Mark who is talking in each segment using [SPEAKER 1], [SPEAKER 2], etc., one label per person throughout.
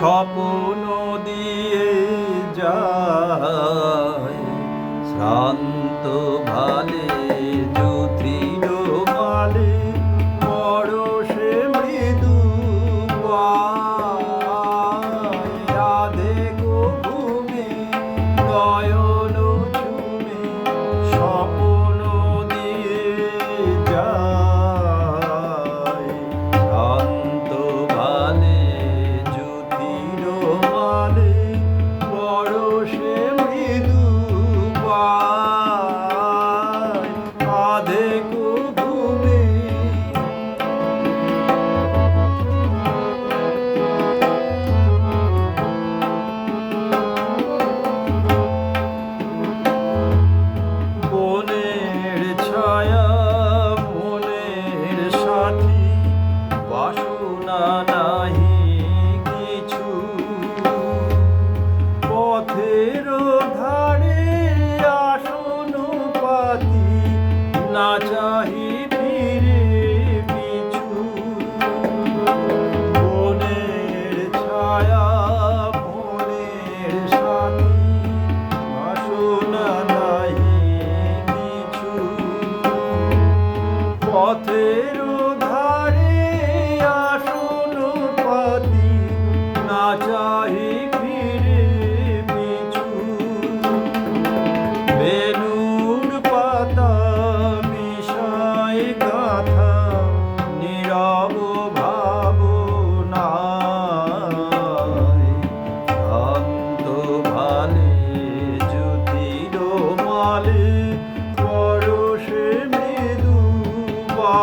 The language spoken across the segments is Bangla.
[SPEAKER 1] স্বপন 오늘 পথের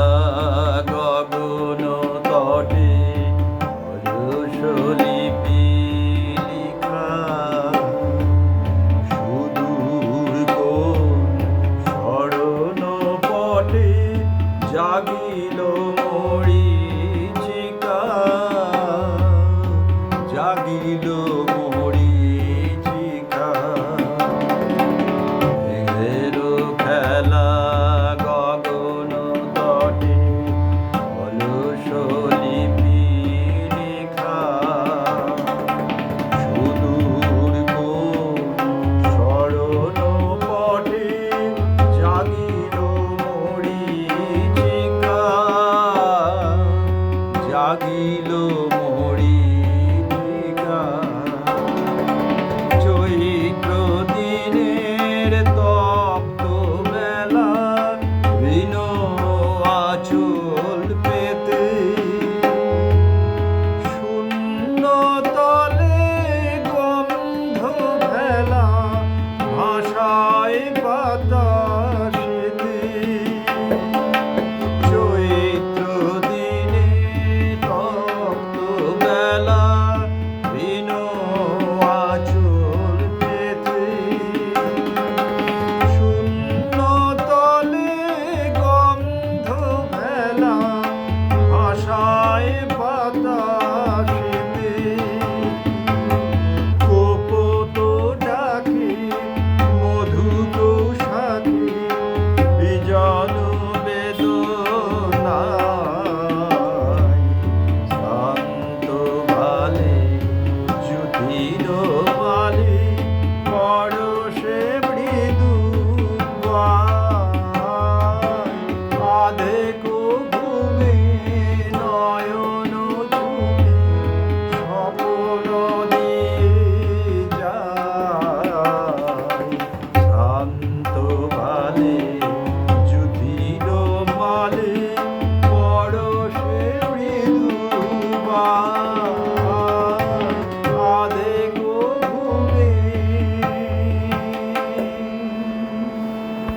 [SPEAKER 1] সাদা গগন তটে রসলিপি লিখা সুদূর কোন স্মরণ পটে জাগিল মরিচিকা জাগিল মরি আমি